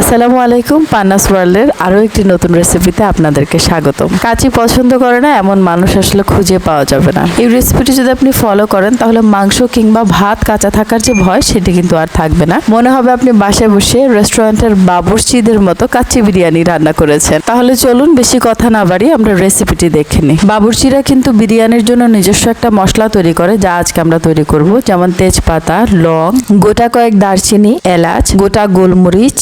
আসসালামু আলাইকুম, পান্নাস ওয়ার্ল্ডের আরও একটি নতুন রেসিপিতে আপনাদেরকে স্বাগতম। কাচি পছন্দ করে না, এমন মানুষ আসলে খুঁজে পাওয়া যাবে না। এই রেসিপিটি যদি আপনি ফলো করেন, তাহলে মাংস কিংবা ভাত কাঁচা থাকার যে ভয়, সেটি কিন্তু আর থাকবে না। মনে হবে আপনি বাসায় বসে রেস্টুরেন্টের বাবুর্চিদের মতো কাচ্চি বিরিয়ানি রান্না করেছেন। তাহলে চলুন বেশি কথা না বাড়ি আমরা রেসিপিটি দেখে নিই। বাবুর্চিরা কিন্তু বিরিয়ানির জন্য নিজস্ব একটা মশলা তৈরি করে, যা আজকে আমরা তৈরি করব। যেমন তেজপাতা, লং, গোটা কয়েক দারচিনি, এলাচ, গোটা গোলমরিচ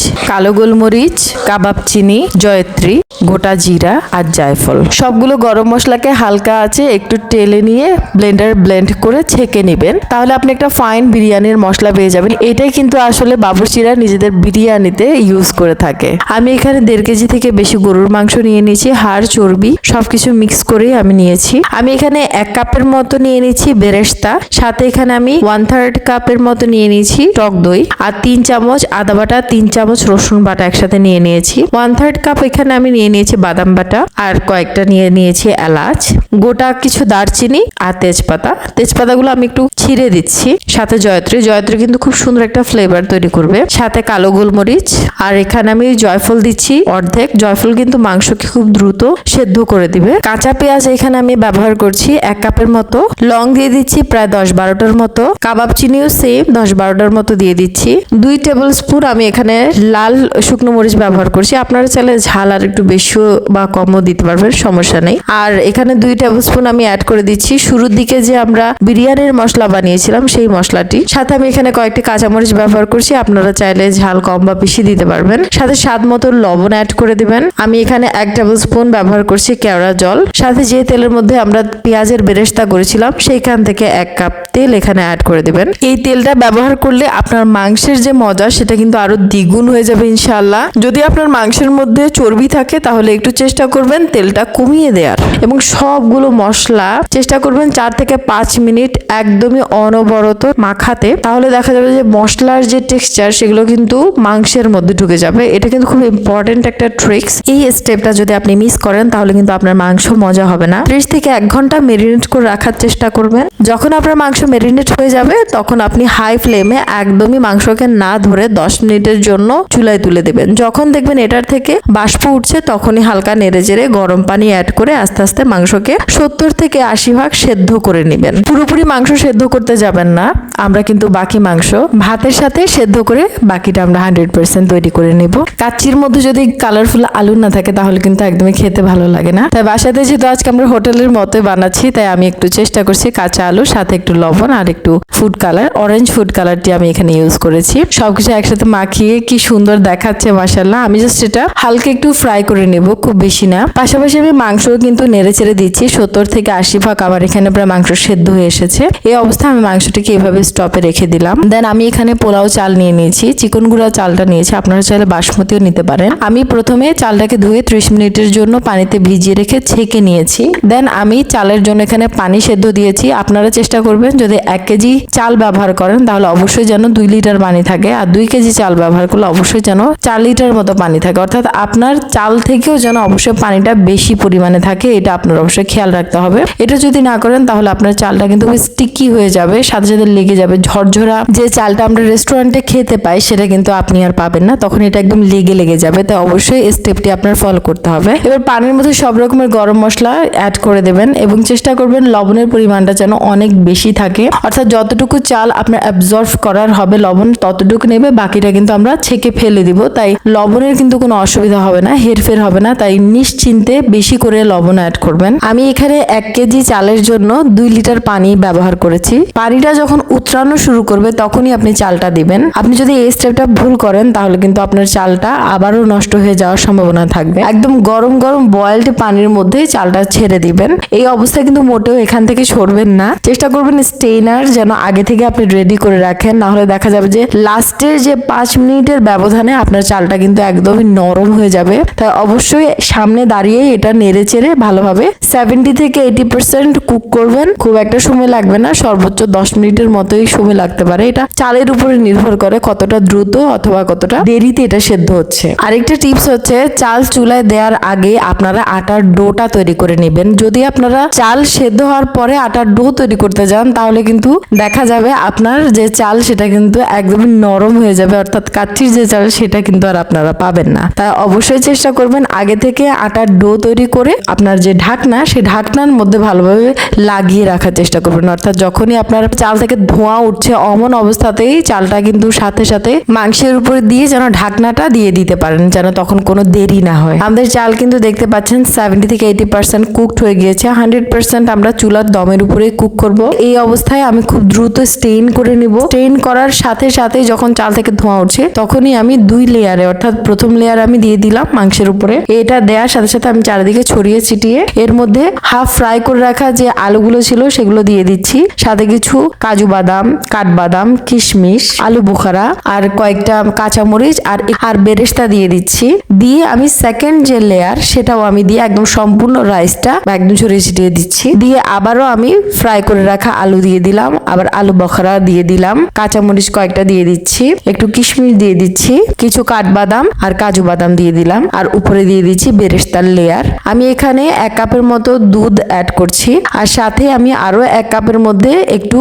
গোলমরিচ, কাবাব চিনি, জয়ত্রী, গোটা জিরা আর জায়ফল। সবগুলো গরম মশলাকে হালকা আছে একটু টেলে নিয়ে ব্লেন্ডার ব্লেন্ড করে ছেঁকে নেবেন। তাহলে আপনি একটা ফাইন বিরিয়ানির মশলা পেয়ে যাবেন। এটাই কিন্তু আসলে বাবুর্চিরা নিজেদের বিরিয়ানিতে ইউজ করে থাকে। আমি এখানে দেড় কেজি থেকে বেশি গরুর মাংস নিয়ে নিয়েছি, হাড়, চর্বি সবকিছু মিক্স করে আমি নিয়েছি। আমি এখানে এক কাপের মতো নিয়ে নিয়েছি বেরেস্তা, সাথে এখানে আমি ওয়ান থার্ড কাপের মতো নিয়ে নিয়েছি টক দই আর তিন চামচ আদা বাটা, তিন চামচ রসুন বাটা একসাথে নিয়ে নিয়েছি। ওয়ান থার্ড কাপ এখানে আমি নিয়ে নিয়েছি বাদাম বাটা আর কয়েকটা নিয়ে নিয়েছি এলাচ। গোটা কিছু দারচিনি আর তেজপাতা। তেজপাতাগুলো আমি একটু ছিঁড়ে দিচ্ছি। সাথে জয়ত্রী। জয়ত্রী কিন্তু খুব সুন্দর একটা ফ্লেভার তৈরি করবে। সাথে কালো গোলমরিচ। আর এখানে আমি জয়ফল দিচ্ছি অর্ধেক। জয়ফল কিন্তু মাংসকে খুব দ্রুত সেদ্ধ করে দিবে। কাঁচা পেঁয়াজ এখানে আমি ব্যবহার করছি এক কাপের মতো। লং দিয়ে দিচ্ছি প্রায় দশ বারোটার মতো। কাবাব চিনিও সেম দশ বারোটার মতো দিয়ে দিচ্ছি। দুই টেবিল স্পুন আমি এখানে লাল শুকনো মরিচ ব্যবহার করছি। আপনারা চাইলে ঝাল আর একটু বেশিও বা কমও দিতে পারবেন, সমস্যা নেই। আর এখানে দুই টেবিল স্পুন আমি অ্যাড করে দিচ্ছি। শুরুর দিকে যে আমরা বিরিয়ানির মশলা বানিয়েছিলাম, সেই মশলাটি। সাথে আমি এখানে কয়েকটি কাঁচামরিচ ব্যবহার করছি। আপনারা চাইলে ঝাল কম বা বেশি দিতে পারবেন। সাথে স্বাদ মতো লবণ অ্যাড করে দিবেন। আমি এখানে এক টেবিল স্পুন ব্যবহার করছি কেওড়া জল। সাথে যে তেলের মধ্যে আমরা পেঁয়াজের বেরেস্তা করেছিলাম, সেইখান থেকে এক কাপ তেল এখানে অ্যাড করে দিবেন। এই তেলটা ব্যবহার করলে আপনার মাংসের যে মজা, সেটা কিন্তু আরও দ্বিগুণ হয়ে যাবে। ইনশাল্লাহ যদি আপনার মাংসের মধ্যে চর্বি থাকে, তাহলে একটু চেষ্টা করবেন তেলটা কমিয়ে দেওয়ার। এবং সবগুলো মশলা চেষ্টা করবেন চার থেকে পাঁচ মিনিট একদমই অনবরত মাখাতে। তাহলে দেখা যাবে যে মশলার যে টেক্সচার সেগুলো কিন্তু মাংসের মধ্যে ঢুকে যাবে। এটা কিন্তু খুব ইম্পর্টেন্ট একটা ট্রিক্স এই স্টেপটা যদি আপনি মিস করেন, তাহলে কিন্তু আপনার মাংস মজা হবে না। ত্রিশ থেকে এক ঘণ্টা মেরিনেট করে রাখার চেষ্টা করবেন। যখন আপনার মাংস মেরিনেট হয়ে যাবে, তখন আপনি হাই ফ্লেমে একদমই মাংসকে না ধরে দশ মিনিটের জন্য চুলায় তুলে দেবেন। যখন দেখবেন এটার থেকে বাষ্প উঠছে, তখনই হালকা নেড়ে চেড়ে গরম পানি অ্যাড করে আস্তে আস্তে মাংসকে সত্তর থেকে আশি ভাগ সেদ্ধ করে নেবেন। পুরোপুরি মাংস সেদ্ধ করতে যাবেন না। আমরা কিন্তু বাকি মাংস ভাতের সাথে সেদ্ধ করে বাকিটা আমরা হান্ড্রেড পার্সেন্ট তৈরি করে নেব। কাচ্চির মধ্যে যদি কালারফুল আলু না থাকে, তাহলে কিন্তু একদমই খেতে ভালো লাগে না। তাই বাসাতে যেহেতু আজকে আমরা হোটেলের মতো বানাচ্ছি, তাই আমি একটু চেষ্টা করছি কাঁচা আলু সাথে একটু লবণ আর একটু ফুড কালার অরেঞ্জ ফুড কালারটি আমি এখানে ইউজ করেছি। সবকিছু একসাথে মাখিয়ে কি সুন্দর দেখাচ্ছে মাসাল্লাহ আমি জাস্ট এটা হালকা একটু ফ্রাই করে নেব, খুব বেশি না। পাশাপাশি আমি মাংস কিন্তু নেড়ে চেড়ে দিচ্ছি। সত্তর থেকে আশি ভাগ আমার এখানে প্রায় মাংস সেদ্ধ হয়ে এসেছে। এই অবস্থায় আমি মাংসটিকে এভাবে স্টপে রেখে দিলাম। দেন আমি এখানে পোলাও চাল নিয়ে নিয়েছি। চিকন গুঁড়া চালটা নিয়েছি। আপনারা চাইলে বাসমতিও নিতে পারেন। আমি প্রথমে চালটাকে ধুয়ে ত্রিশ মিনিটের জন্য পানিতে ভিজিয়ে রেখে ছেঁকে নিয়েছি। দেন আমি চালের জন্য এখানে পানি সেদ্ধ দিয়েছি। আপনারা চেষ্টা করবেন যদি এক কেজি চাল ব্যবহার করেন, তাহলে অবশ্যই যেন দুই লিটার পানি থাকে। আর দুই কেজি চাল ব্যবহার করলে অবশ্যই চার লিটার মতো পানি থাকে। অর্থাৎ আপনার চাল থেকেও যেন অবশ্যই পানিটা বেশি পরিমাণে থাকে, এটা আপনার অবশ্যই খেয়াল রাখতে হবে। এটা যদি না করেন, তাহলে আপনার চালটা কিন্তু স্টিকি হয়ে যাবে, সাথে সাথে লেগে যাবে। ঝরঝরা যে চালটা আমরা রেস্টুরেন্টে খেতে পাই, সেটা কিন্তু আপনি আর পাবেন না। তখন এটা একদম লেগে লেগে যাবে, তাই অবশ্যই স্টেপটি আপনার ফলো করতে হবে। এবার পানির মধ্যে সব রকমের গরম মশলা অ্যাড করে দেবেন এবং চেষ্টা করবেন লবণের পরিমাণটা যেন অনেক বেশি থাকে। অর্থাৎ যতটুকু চাল আপনার অ্যাবজর্ভ করার হবে লবণ, ততটুকু নেবে, বাকিটা কিন্তু আমরা ছেঁকে ফেলে দিব। তাই লবণের কিন্তু কোনো অসুবিধা হবে না, হেরফের হবে না। তাই নিশ্চিন্তে বেশি করে লবণ অ্যাড করবেন। আমি এখানে এক কেজি চালের জন্য দুই লিটার পানি ব্যবহার করেছি। পানিটা যখন উতরানো শুরু করবে, তখনই আপনি চালটা দিবেন। আপনি যদি এই স্টেপটা ভুল করেন, তাহলে কিন্তু আপনার চালটা আবারও নষ্ট হয়ে যাওয়ার সম্ভাবনা থাকবে। একদম গরম গরম বয়েলড পানির মধ্যেই চালটা ছেড়ে দিবেন। এই অবস্থায় কিন্তু মোটেও এখান থেকে সরবেন না। চেষ্টা করবেন স্টেইনার যেন আগে থেকে আপনি রেডি করে রাখেন। না হলে দেখা যাবে যে লাস্টের যে পাঁচ মিনিটের ব্যবধানে আপনার চালটা কিন্তু একদমই নরম হয়ে যাবে। তাই অবশ্যই সামনে দাঁড়িয়ে এটা নেড়ে চেড়ে ভালোভাবে সেভেন্টি থেকে এইটি পার্সেন্ট কুক করবেন। খুব একটা সময় লাগবে না, সর্বোচ্চ দশ মিনিটের মতোই সময় লাগতে পারে। এটা চালের উপরে নির্ভর করে কতটা দ্রুত অথবা কতটা দেরিতে এটা সেদ্ধ হচ্ছে। আরেকটা টিপস হচ্ছে, চাল চুলায় দেওয়ার আগে আপনারা আটার ডোটা তৈরি করে নেবেন। যদি আপনারা চাল সেদ্ধ হওয়ার পরে আটার ডো তৈরি করতে যান, তাহলে কিন্তু দেখা যাবে আপনার যে চাল, সেটা কিন্তু একদমই নরম হয়ে যাবে। অর্থাৎ কাচ্চির যে চাল সেটা কিন্তু আর আপনারা পাবেন না। তাই অবশ্যই চেষ্টা করবেন আগে থেকে আটার ডো তৈরি করে আপনার যে ঢাকনা সেই ঢাকনার মধ্যে ভালোভাবে লাগিয়ে রাখার চেষ্টা করবেন। অর্থাৎ যখনই আপনার চাল থেকে ধোঁয়া উঠছে, অমন অবস্থাতেই চালটা কিন্তু সাথে সাথে মাংসের উপরে দিয়ে যেন ঢাকনাটা দিয়ে দিতে পারেন, যেন তখন কোনো দেরি না হয়। আমাদের চাল কিন্তু দেখতে পাচ্ছেন সেভেন্টি থেকে এইটি পার্সেন্ট কুকড হয়ে গিয়েছে। হান্ড্রেড পার্সেন্ট আমরা চুলার দমের উপরে কুক করব। এই অবস্থায় আমি খুব দ্রুত স্টেইন করে নিব। স্টেইন করার সাথে সাথে যখন চাল থেকে ধোঁয়া উঠছে, তখনই আমি দুই লেয়ারে অর্থাৎ প্রথম লেয়ার আমি দিয়ে দিলাম মাংসের উপরে। এটা দেওয়ার সাথে সাথে আমি চারিদিকে ছড়িয়ে ছিটিয়ে এর মধ্যে হাফ ফ্রাই করে রাখা যে আলুগুলো ছিল সেগুলো দিয়ে দিচ্ছি। সাথে কিছু কাজু বাদাম, কাঠবাদাম, কিশমিশ, আলু বুখারা আর কয়েকটা কাঁচামরিচ আর আর বেরেস্তা দিয়ে দিচ্ছি। দিয়ে আমি সেকেন্ড যে লেয়ার সেটাও আমি দিয়ে একদম সম্পূর্ণ রাইসটা একদম ছড়িয়ে ছিটিয়ে দিচ্ছি। দিয়ে আবারও আমি ফ্রাই করে রাখা আলু দিয়ে দিলাম। আবার আলু বখরা দিয়ে দিলাম। কাঁচামরিচ কয়েকটা দিয়ে দিচ্ছি। একটু কিশমিশ দিয়ে দিচ্ছি। কিছু কাঠবাদাম আর কাজু বাদাম দিয়ে দিলাম। আর উপরে দিয়ে দিচ্ছি বেরেস্তার লেয়ার আমি এখানে এক কাপের মতো দুধ অ্যাড করছি। আর সাথে আমি আরও এক কাপের মধ্যে একটু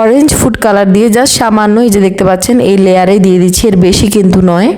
অরেঞ্জ ফুড কালার দিয়ে জাস্ট সামান্য এই যে দেখতে পাচ্ছেন, এই লেয়ারে দিয়ে দিচ্ছি। এর বেশি কিন্তু নয়।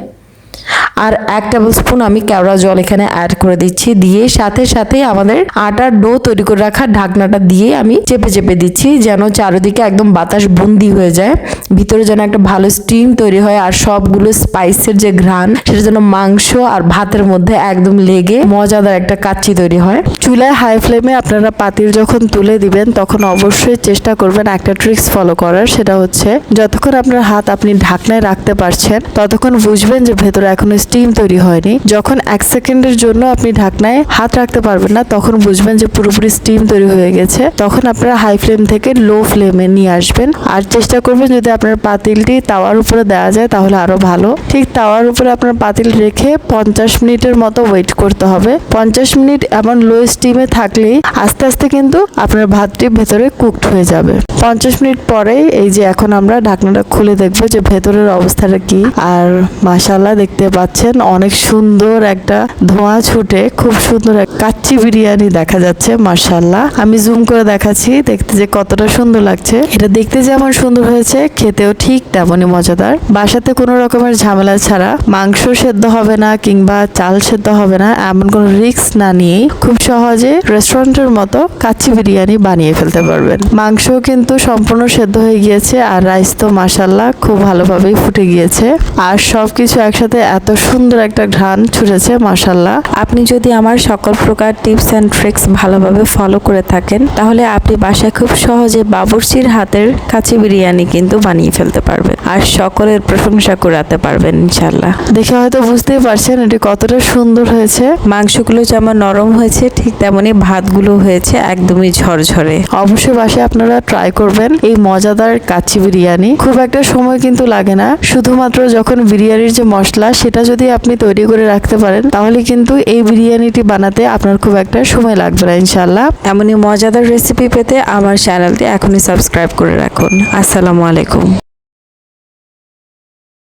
আর এক টেবিল স্পুন আমি কেওড়া জল এখানে অ্যাড করে দিচ্ছি। দিয়ে সাথে সাথে আমাদের আটার ডো তৈরি করে রাখা ঢাকনাটা দিয়ে আমি চেপে চেপে দিচ্ছি, যেন চারিদিকে একদম বাতাস বন্দি হয়ে যায়। ভিতরে যেন একটা ভালো স্টিম তৈরি হয় আর সবগুলো স্পাইসের যে ঘ্রাণ, সেটা যেন মাংস আর ভাতের মধ্যে একদম লেগে মজাদার একটা কাচ্চি তৈরি হয়। চুলায় হাই ফ্লেমে আপনারা পাতিল যখন তুলে দিবেন, তখন অবশ্যই চেষ্টা করবেন একটা ট্রিক্স ফলো করার। সেটা হচ্ছে, যতক্ষণ আপনার হাত আপনি ঢাকনায় রাখতে পারছেন, ততক্ষণ বুঝবেন যে ভেতরে এখনও স্টিম তৈরি হয়নি। যখন এক সেকেন্ডের জন্য আপনি ঢাকনায় হাত রাখতে পারবেন না, তখন বুঝবেন যে পুরোপুরি স্টিম তৈরি হয়ে গেছে। তখন আপনারা হাই ফ্লেম থেকে লো ফ্লেমে নিয়ে আসবেন। আর চেষ্টা করবেন যদি আপনার পাতিলটি তাওয়ার উপরে দেওয়া যায় তাহলে আরও ভালো। ঠিক তাওয়ার উপরে আপনার পাতিল রেখে পঞ্চাশ মিনিটের মতো ওয়েট করতে হবে। পঞ্চাশ মিনিট এমন লো স্টিমে থাকলেই আস্তে আস্তে কিন্তু আপনার ভাতটি ভেতরে কুকড হয়ে যাবে। পঞ্চাশ মিনিট পরে এই যে এখন আমরা ঢাকনাটা খুলে দেখব যে ভেতরের অবস্থাটা কি। আর মাশাল্লাহ দেখতে পাচ্ছেন অনেক সুন্দর একটা ধোঁয়া ছুটে, খুব সুন্দর কাচ্চি বিরিয়ানি দেখা যাচ্ছে মাশাল্লাহ আমি জুম করে দেখাচ্ছি, দেখতে যে কতটা সুন্দর লাগছে। এটা দেখতে যেমন সুন্দর হয়েছে, খেতেও ঠিক তেমনই মজাদার। বাসাতে কোনো রকমের ঝামেলা ছাড়া মাংস সেদ্ধ হবে না কিংবা চাল সেদ্ধ হবে না, এমন কোনো রিস্ক না নিয়েই খুব সহজে রেস্টুরেন্টের মতো কাচ্চি বিরিয়ানি বানিয়ে ফেলতে পারবেন। মাংস কিন্তু সম্পূর্ণ সেদ্ধ হয়ে গিয়েছে, আর রাইস তো মাসাল্লাহ খুব ভালোভাবেই ফুটে গিয়েছে। আর সবকিছু একসাথে এত সুন্দর একটা ঘ্রাণ ছুটেছে মাসাল্লাহ আপনি যদি আমার সকল প্রকার টিপস অ্যান্ড ট্রিক্স ভালোভাবে ফলো করে থাকেন, তাহলে আপনি বাসায় খুব সহজে বাবুর্চির হাতের কাচ্চি বিরিয়ানি কিন্তু বানিয়ে ফেলতে পারবেন আর সকলের প্রশংসা করাতে পারবেন ইনশাল্লাহ দেখে হয়তো বুঝতেই পারছেন এটি কতটা সুন্দর হয়েছে। মাংসগুলো যেমন নরম হয়েছে, ঠিক তেমনি ভাতগুলো হয়েছে একদমই ঝরঝরে। অবশ্যই বাসায় আপনারা ট্রাই করবেন এই মজাদার কাচ্চি বিরিয়ানি। খুব একটা সময় কিন্তু লাগে না। শুধুমাত্র যখন বিরিয়ানির যে মশলা, সেটা যদি আপনি তৈরি করে রাখতে পারেন, তাহলে কিন্তু এই বিরিয়ানিটি বানাতে আপনার খুব একটা সময় লাগবে না ইনশাল্লাহ এমনই মজাদার রেসিপি পেতে আমার চ্যানেলটি এখনই সাবস্ক্রাইব করে রাখুন। আসসালামু আলাইকুম।